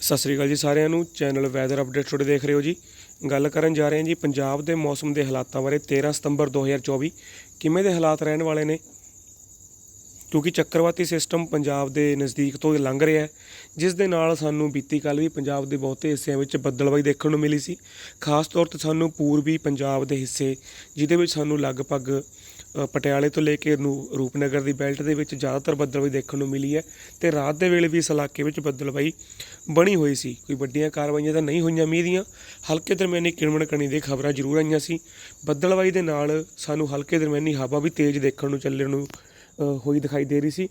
ਸਤਿ ਸ੍ਰੀ ਅਕਾਲ ਜੀ ਸਾਰਿਆਂ ਨੂੰ। ਚੈਨਲ ਵੈਦਰ ਅਪਡੇਟ ਟੁਡੇ ਦੇਖ ਰਹੇ ਹੋ ਜੀ। ਗੱਲ ਕਰਨ ਜਾ ਰਹੇ ਹਾਂ ਜੀ, ਪੰਜਾਬ ਦੇ ਮੌਸਮ ਦੇ ਹਾਲਾਤਾਂ ਬਾਰੇ। 13 ਸਤੰਬਰ 2024 ਕਿਵੇਂ ਦੇ ਹਾਲਾਤ ਰਹਿਣ ਵਾਲੇ ਨੇ? ਕਿਉਂਕਿ ਚੱਕਰਵਾਤੀ ਸਿਸਟਮ ਪੰਜਾਬ ਦੇ ਨਜ਼ਦੀਕ ਤੋਂ ਲੰਘ ਰਿਹਾ ਹੈ। ਜਿਸ ਦੇ ਨਾਲ ਸਾਨੂੰ ਬੀਤੀ ਕੱਲ ਵੀ ਪੰਜਾਬ ਦੇ ਬਹੁਤੇ ਹਿੱਸਿਆਂ ਵਿੱਚ ਬੱਦਲਬਾਈ ਦੇਖਣ ਨੂੰ ਮਿਲੀ ਸੀ। ਖਾਸ ਤੌਰ ਤੇ ਸਾਨੂੰ ਪੂਰਬੀ ਪੰਜਾਬ ਦੇ ਹਿੱਸੇ, ਜਿਹਦੇ ਵਿੱਚ ਸਾਨੂੰ ਲਗਭਗ ਪਟਿਆਲੇ ਤੋਂ ਲੈ ਕੇ ਨੂੰ ਰੂਪਨਗਰ ਦੀ ਬੈਲਟ ਦੇ ਵਿੱਚ ਜ਼ਿਆਦਾਤਰ ਬੱਦਲਬਾਈ ਦੇਖਣ ਨੂੰ ਮਿਲੀ ਹੈ ਤੇ ਰਾਤ ਦੇ ਵੇਲੇ ਵੀ ਇਸ ਇਲਾਕੇ ਵਿੱਚ ਬੱਦਲਬਾਈ ਬਣੀ ਹੋਈ ਸੀ। ਕੋਈ ਵੱਡੀਆਂ ਕਾਰਵਾਈਆਂ ਤਾਂ ਨਹੀਂ ਹੋਈਆਂ ਮੀਂਹ ਦੀਆਂ। ਹਲਕੇ ਦਰਮਿਆਨੀ ਕਿਣਮਣ ਕਣੀ ਦੇ ਖਬਰਾਂ ਜ਼ਰੂਰ ਆਈਆਂ ਸੀ। ਬੱਦਲਬਾਈ ਦੇ ਨਾਲ ਸਾਨੂੰ ਹਲਕੇ ਦਰਮਿਆਨੀ ਹਵਾ ਵੀ ਤੇਜ਼ ਦੇਖਣ ਨੂੰ ਚੱਲਣ ਨੂੰ ਹੋਈ ਦਿਖਾਈ ਦੇ ਰਹੀ ਸੀ।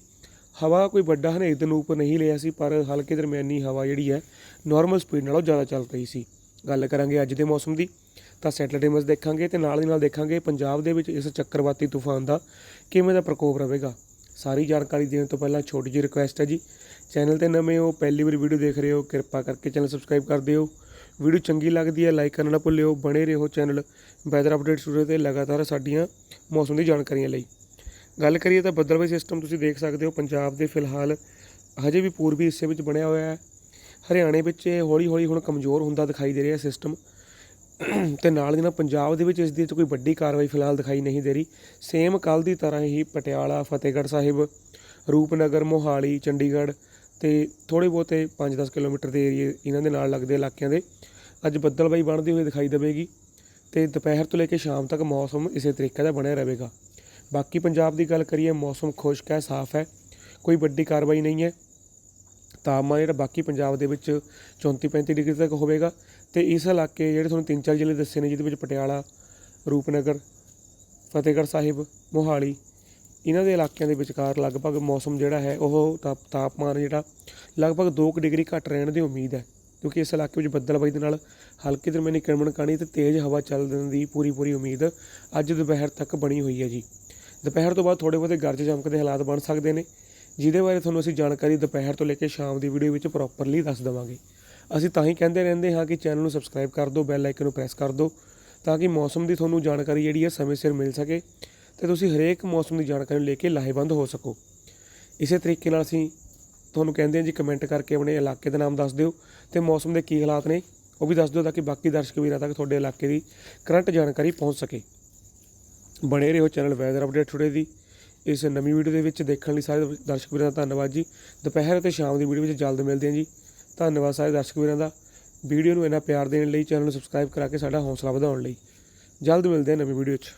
ਹਵਾ ਕੋਈ ਵੱਡਾ ਹਨੇਰ ਦੇ ਰੂਪ ਨਹੀਂ ਲਿਆ ਸੀ, ਪਰ ਹਲਕੇ ਦਰਮਿਆਨੀ ਹਵਾ ਜਿਹੜੀ ਹੈ ਨਾਰਮਲ ਸਪੀਡ ਨਾਲੋਂ ਜ਼ਿਆਦਾ ਚੱਲ ਰਹੀ ਸੀ। ਗੱਲ ਕਰਾਂਗੇ ਅੱਜ ਦੇ ਮੌਸਮ ਦੀ। ਤਾਂ ਸੈਟਰਡੇ ਮਸ ਦੇਖਾਂਗੇ ਤੇ ਨਾਲ ਦੀ ਨਾਲ ਦੇਖਾਂਗੇ ਪੰਜਾਬ ਦੇ ਵਿੱਚ ਇਸ ਚੱਕਰਵਾਤੀ ਤੂਫਾਨ ਦਾ ਕਿਵੇਂ ਦਾ ਪ੍ਰਕੋਪ ਰਹੇਗਾ। ਸਾਰੀ ਜਾਣਕਾਰੀ ਦੇਣ ਤੋਂ ਪਹਿਲਾਂ ਛੋਟੀ ਜਿਹੀ ਰਿਕੁਐਸਟ ਹੈ ਜੀ। ਚੈਨਲ ਤੇ ਨਵੇਂ ਹੋ, ਪਹਿਲੀ ਵਾਰ ਵੀਡੀਓ ਦੇਖ ਰਹੇ ਹੋ, ਕਿਰਪਾ ਕਰਕੇ ਚੈਨਲ ਸਬਸਕ੍ਰਾਈਬ ਕਰ ਦਿਓ। ਵੀਡੀਓ ਚੰਗੀ ਲੱਗਦੀ ਹੈ ਲਾਈਕ ਕਰਨਾ ਨਾ ਭੁੱਲਿਓ। ਬਣੇ ਰਹੋ ਚੈਨਲ ਵੈਦਰ ਅਪਡੇਟ ਸਟੂਡੀਓ ਤੇ ਲਗਾਤਾਰ ਸਾਡੀਆਂ ਮੌਸਮ ਦੀ ਜਾਣਕਾਰੀਆਂ ਲਈ। ਗੱਲ ਕਰੀਏ ਤਾਂ ਬੱਦਲਬਾਈ ਸਿਸਟਮ ਤੁਸੀਂ ਦੇਖ ਸਕਦੇ ਹੋ, ਪੰਜਾਬ ਦੇ ਫਿਲਹਾਲ ਹਜੇ ਵੀ ਪੂਰਬੀ ਹਿੱਸੇ ਵਿੱਚ ਬਣਿਆ ਹੋਇਆ ਹੈ। ਹਰਿਆਣੇ ਵਿੱਚ ਇਹ ਹੌਲੀ ਹੌਲੀ ਹੁਣ ਕਮਜ਼ੋਰ ਹੁੰਦਾ ਦਿਖਾਈ ਦੇ ਰਿਹਾ ਸਿਸਟਮ ਤੇ ਨਾਲ ਦੀ ਨਾਲ ਪੰਜਾਬ ਦੇ ਵਿੱਚ ਇਸ ਦੀ ਕੋਈ ਵੱਡੀ ਕਾਰਵਾਈ ਫਿਲਹਾਲ ਦਿਖਾਈ ਨਹੀਂ ਦੇ ਰਹੀ। ਸੇਮ ਕੱਲ ਦੀ ਤਰ੍ਹਾਂ ਹੀ ਪਟਿਆਲਾ, ਫਤਿਹਗੜ੍ਹ ਸਾਹਿਬ, ਰੂਪਨਗਰ, ਮੋਹਾਲੀ, ਚੰਡੀਗੜ੍ਹ ਤੇ ਥੋੜੇ ਬਹੁਤੇ 5-10 ਕਿਲੋਮੀਟਰ ਦੇ ਏਰੀਏ ਇਹਨਾਂ ਦੇ ਨਾਲ ਲੱਗਦੇ ਇਲਾਕਿਆਂ ਦੇ। ਅੱਜ ਬੱਦਲਬਾਈ ਬਣਦੀ ਹੋਈ ਦਿਖਾਈ ਦੇਵੇਗੀ ਤੇ ਦੁਪਹਿਰ ਤੋਂ ਲੈ ਕੇ ਸ਼ਾਮ ਤੱਕ ਮੌਸਮ ਇਸੇ ਤਰੀਕੇ ਦਾ ਬਣਿਆ ਰਹੇਗਾ। ਬਾਕੀ ਪੰਜਾਬ ਦੀ ਗੱਲ ਕਰੀਏ, ਮੌਸਮ ਖੁਸ਼ਕ ਹੈ, ਸਾਫ਼ ਹੈ, ਕੋਈ ਵੱਡੀ ਕਾਰਵਾਈ ਨਹੀਂ ਹੈ। ਤਾਪਮਾਨ ਜਿਹੜਾ ਬਾਕੀ ਪੰਜਾਬ ਦੇ ਵਿੱਚ 34 35 ਡਿਗਰੀ ਤੱਕ ਹੋਵੇਗਾ ਤੇ ਇਸ ਇਲਾਕੇ ਜਿਹੜੇ ਤੁਹਾਨੂੰ ਤਿੰਨ ਚਾਰ ਜ਼ਿਲ੍ਹੇ ਦੱਸੇ ਨੇ, ਜਿਹਦੇ ਵਿੱਚ ਪਟਿਆਲਾ, ਰੂਪਨਗਰ, ਫਤਿਹਗੜ੍ਹ ਸਾਹਿਬ, ਮੋਹਾਲੀ, ਇਹਨਾਂ ਦੇ ਇਲਾਕਿਆਂ ਦੇ ਵਿਚਕਾਰ ਲਗਭਗ ਮੌਸਮ ਜਿਹੜਾ ਹੈ, ਉਹ ਤਾਪ- ਤਾਪਮਾਨ ਜਿਹੜਾ ਲਗਭਗ 2 ਡਿਗਰੀ ਘੱਟ ਰਹਿਣ ਦੀ ਉਮੀਦ ਹੈ, ਕਿਉਂਕਿ ਇਸ ਇਲਾਕੇ ਵਿੱਚ ਬੱਦਲਬਾਈ ਦੇ ਨਾਲ ਹਲਕੀ ਦਰਮਿਆਨੀ ਕਿਣਮਣ ਕਾਣੀ ਤੇ ਤੇਜ਼ ਹਵਾ ਚੱਲਣ ਦੀ ਪੂਰੀ ਪੂਰੀ ਉਮੀਦ ਅੱਜ ਦੁਪਹਿਰ ਤੱਕ ਬਣੀ ਹੋਈ ਹੈ ਜੀ। ਦੁਪਹਿਰ ਤੋਂ ਬਾਅਦ ਥੋੜੇ ਬਹੁਤੇ ਗਰਜ ਚਮਕ ਦੇ ਹਾਲਾਤ ਬਣ ਸਕਦੇ ਨੇ ਜਿਹਦੇ ਬਾਰੇ ਤੁਹਾਨੂੰ ਅਸੀਂ ਜਾਣਕਾਰੀ ਦੁਪਹਿਰ ਤੋਂ ਲੈ ਕੇ ਸ਼ਾਮ ਦੀ ਵੀਡੀਓ ਵਿੱਚ ਪ੍ਰੋਪਰਲੀ ਦੱਸ ਦੇਵਾਂਗੇ। ਅਸੀਂ ਤਾਂ ਹੀ ਕਹਿੰਦੇ ਰਹਿੰਦੇ ਹਾਂ ਕਿ ਚੈਨਲ ਨੂੰ ਸਬਸਕ੍ਰਾਈਬ ਕਰ ਦਿਓ ਬੈਲ ਆਈਕਨ ਨੂੰ ਪ੍ਰੈਸ ਕਰ ਦਿਓ, ਤਾਂ ਕਿ ਮੌਸਮ ਦੀ ਤੁਹਾਨੂੰ ਜਾਣਕਾਰੀ ਜਿਹੜੀ ਹੈ ਸਮੇਂ ਸਿਰ ਮਿਲ ਸਕੇ ਤੇ ਤੁਸੀਂ ਹਰੇਕ ਮੌਸਮ ਦੀ ਜਾਣਕਾਰੀ ਨੂੰ ਲੈ ਕੇ ਲਾਹੇਵੰਦ ਹੋ ਸਕੋ। ਇਸੇ ਤਰੀਕੇ ਨਾਲ ਅਸੀਂ ਤੁਹਾਨੂੰ ਕਹਿੰਦੇ ਹਾਂ ਜੀ ਕਮੈਂਟ ਕਰਕੇ ਆਪਣੇ ਇਲਾਕੇ ਦਾ ਨਾਮ ਦੱਸ ਦਿਓ ਤੇ ਮੌਸਮ ਦੇ ਕੀ ਹਾਲਾਤ ਨੇ, ਉਹ ਵੀ ਦੱਸ ਦਿਓ ਤਾਂ ਕਿ ਬਾਕੀ ਦਰਸ਼ਕ ਵੀਰਾਂ ਤੱਕ ਤੁਹਾਡੇ ਇਲਾਕੇ ਦੀ ਕਰੰਟ ਜਾਣਕਾਰੀ ਪਹੁੰਚ ਸਕੇ। ਬਣੇ ਰਹੋ ਚੈਨਲ ਵੈਦਰ ਅਪਡੇਟ ਟੁਡੇ ਦੀ। ਇਸ ਨਵੀਂ ਵੀਡੀਓ ਦੇ ਵਿੱਚ ਦੇਖਣ ਲਈ ਸਾਰੇ ਦਰਸ਼ਕ ਵੀਰਾਂ ਦਾ ਧੰਨਵਾਦ ਜੀ। ਦੁਪਹਿਰ ਅਤੇ ਸ਼ਾਮ ਦੀ ਵੀਡੀਓ ਵਿੱਚ ਜਲਦ ਮਿਲਦੇ ਹਾਂ ਜੀ। ਧੰਨਵਾਦ ਸਾਰੇ ਦਰਸ਼ਕ ਵੀਰਾਂ ਦਾ। ਵੀਡੀਓ ਨੂੰ ਇੰਨਾ ਪਿਆਰ ਦੇਣ ਲਈ ਚੈਨਲ ਨੂੰ ਸਬਸਕ੍ਰਾਈਬ ਕਰਾ ਕੇ ਸਾਡਾ ਹੌਸਲਾ ਵਧਾਉਣ ਲਈ। ਜਲਦ ਮਿਲਦੇ ਹਾਂ ਨਵੀਂ ਵੀਡੀਓ 'ਚ।